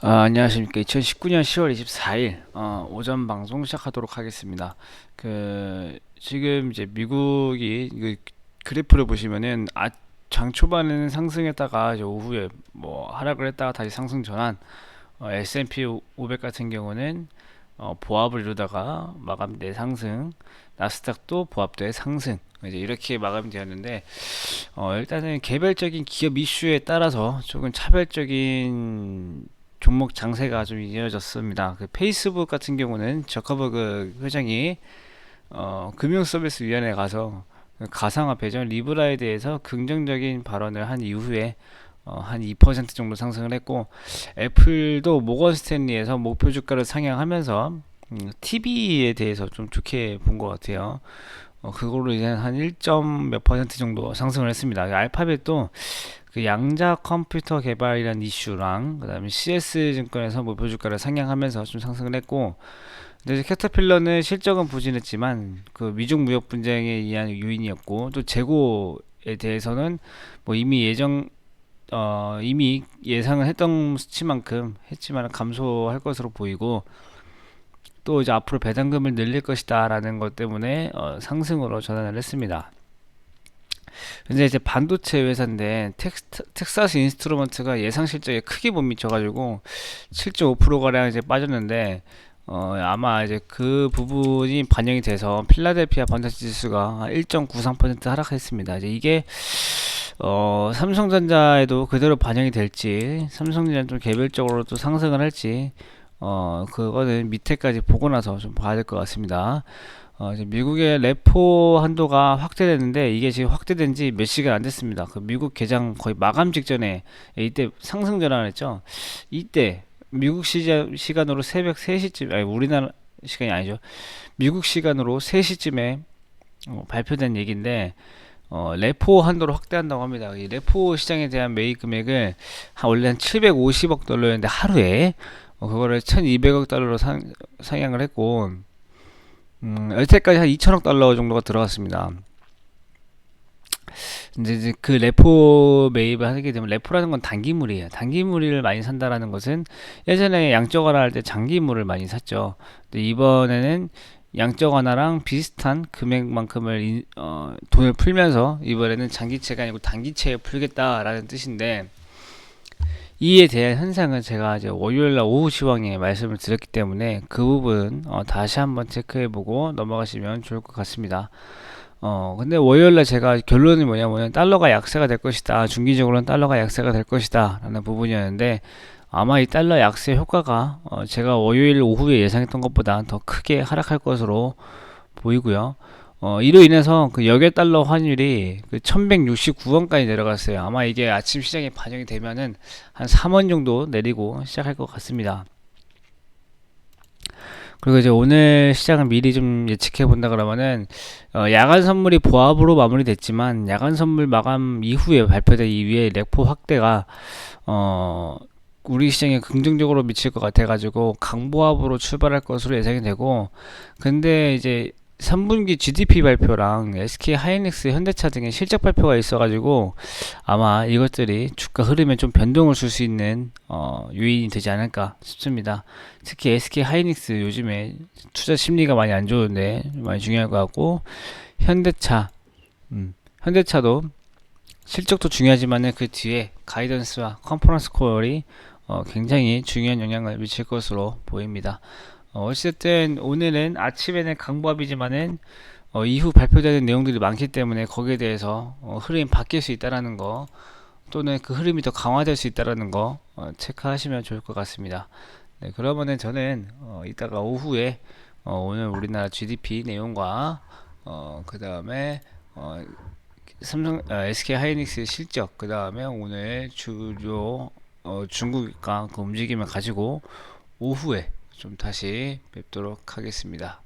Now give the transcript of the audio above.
아, 안녕하십니까. 2019년 10월 24일 어, 오전 방송 시작하도록 하겠습니다. 그 지금 이제 미국이 그 그래프를 보시면은 아, 장 초반에는 상승했다가 이제 오후에 뭐 하락을 했다가 다시 상승 전환. 어, S&P 500 같은 경우는 어, 보합을 이루다가 마감돼 상승. 나스닥도 보합돼 상승. 이제 이렇게 마감이 되었는데 어, 일단은 개별적인 기업 이슈에 따라서 조금 차별적인 종목 장세가 좀 이어졌습니다. 그 페이스북 같은 경우는 저커버그 회장이 어, 금융서비스위원회에 가서 그 가상화 배정 리브라에 대해서 긍정적인 발언을 한 이후에 어, 한 2% 정도 상승을 했고 애플도 모건 스탠리에서 목표 주가를 상향하면서 음, TV에 대해서 좀 좋게 본 것 같아요. 어, 그걸로 이제 한 1. 몇 퍼센트 정도 상승을 했습니다. 알파벳도 그 양자 컴퓨터 개발이란 이슈랑 그다음에 CS 증권에서 목표 주가를 상향하면서 좀 상승을 했고 근데 이제 캐터필러는 실적은 부진했지만 그 미중 무역 분쟁에 의한 요인이었고 또 재고에 대해서는 뭐 이미 예정 어 이미 예상을 했던 수치만큼 했지만 감소할 것으로 보이고 또 이제 앞으로 배당금을 늘릴 것이다라는 것 때문에 어 상승으로 전환을 했습니다. 근데 이제 반도체 회사인데 텍스, 텍사스 인스트루먼트가 예상 실적에 크게 못 미쳐가지고 7.5% 가량 이제 빠졌는데 어 아마 이제 그 부분이 반영이 돼서 필라델피아 반도체 지수가 1.93% 하락했습니다. 이제 이게 어 삼성전자에도 그대로 반영이 될지 삼성전자 좀 개별적으로 또 상승을 할지 어 그거는 밑에까지 보고 나서 좀 봐야 될 것 같습니다. 어, 이제 미국의 레포 한도가 확대됐는데 이게 지금 확대된 지 몇 시간 안 됐습니다. 그 미국 개장 거의 마감 직전에 이때 상승 전환했죠. 이때 미국 시자, 시간으로 새벽 3시쯤 아니 우리나라 시간이 아니죠. 미국 시간으로 3시쯤에 어, 발표된 얘기인데 어, 레포 한도를 확대한다고 합니다. 이 레포 시장에 대한 매입 금액을 한 원래 한 750억 달러였는데 하루에 어, 그거를 1200억 달러로 상, 상향을 했고 음, 여태까지 한 2천억 달러 정도가 들어갔습니다. 이제, 이제 그 레포 매입을 하게 되면 레포라는 건 단기물이에요. 단기물을 많이 산다라는 것은 예전에 양적 완화 할 때 장기물을 많이 샀죠. 근데 이번에는 양적 완화랑 비슷한 금액만큼을 인, 어, 돈을 풀면서 이번에는 장기채가 아니고 단기채에 풀겠다라는 뜻인데 이에 대한 현상은 제가 이제 월요일날 오후 시황에 말씀을 드렸기 때문에 그 부분 어, 다시 한번 체크해보고 넘어가시면 좋을 것 같습니다. 어 근데 월요일날 제가 결론이 뭐냐면 달러가 약세가 될 것이다. 중기적으로는 달러가 약세가 될 것이다. 라는 부분이었는데 아마 이 달러 약세 효과가 어, 제가 월요일 오후에 예상했던 것보다 더 크게 하락할 것으로 보이고요. 어, 이로 인해서 그 역외 달러 환율이 그 1169원까지 내려갔어요. 아마 이게 아침 시장에 반영이 되면은 한 3원 정도 내리고 시작할 것 같습니다. 그리고 이제 오늘 시장을 미리 좀 예측해 본다 그러면은 어, 야간 선물이 보합으로 마무리됐지만 야간 선물 마감 이후에 발표된 이후에 렉포 확대가 어 우리 시장에 긍정적으로 미칠 것 같아 가지고 강보합으로 출발할 것으로 예상이 되고 근데 이제 3분기 GDP 발표랑 SK 하이닉스, 현대차 등의 실적 발표가 있어가지고 아마 이것들이 주가 흐름에 좀 변동을 줄 수 있는 어, 요인이 되지 않을까 싶습니다. 특히 SK 하이닉스 요즘에 투자 심리가 많이 안 좋은데 많이 중요할 것 같고 현대차, 음, 현대차도 실적도 중요하지만 그 뒤에 가이던스와 컨퍼런스 콜이 어, 굉장히 중요한 영향을 미칠 것으로 보입니다. 어, 어쨌든 오늘은 아침에는 강보합이지만은 어, 이후 발표되는 내용들이 많기 때문에 거기에 대해서 어, 흐름이 바뀔 수 있다라는 거 또는 그 흐름이 더 강화될 수 있다라는 거 어, 체크하시면 좋을 것 같습니다. 네, 그러면은 저는 어, 이따가 오후에 어, 오늘 우리나라 GDP 내용과 어, 그 다음에 어, 삼성 어, SK 하이닉스 실적 그 다음에 오늘 주요 어, 중국과 그 움직임을 가지고 오후에 좀 다시 뵙도록 하겠습니다.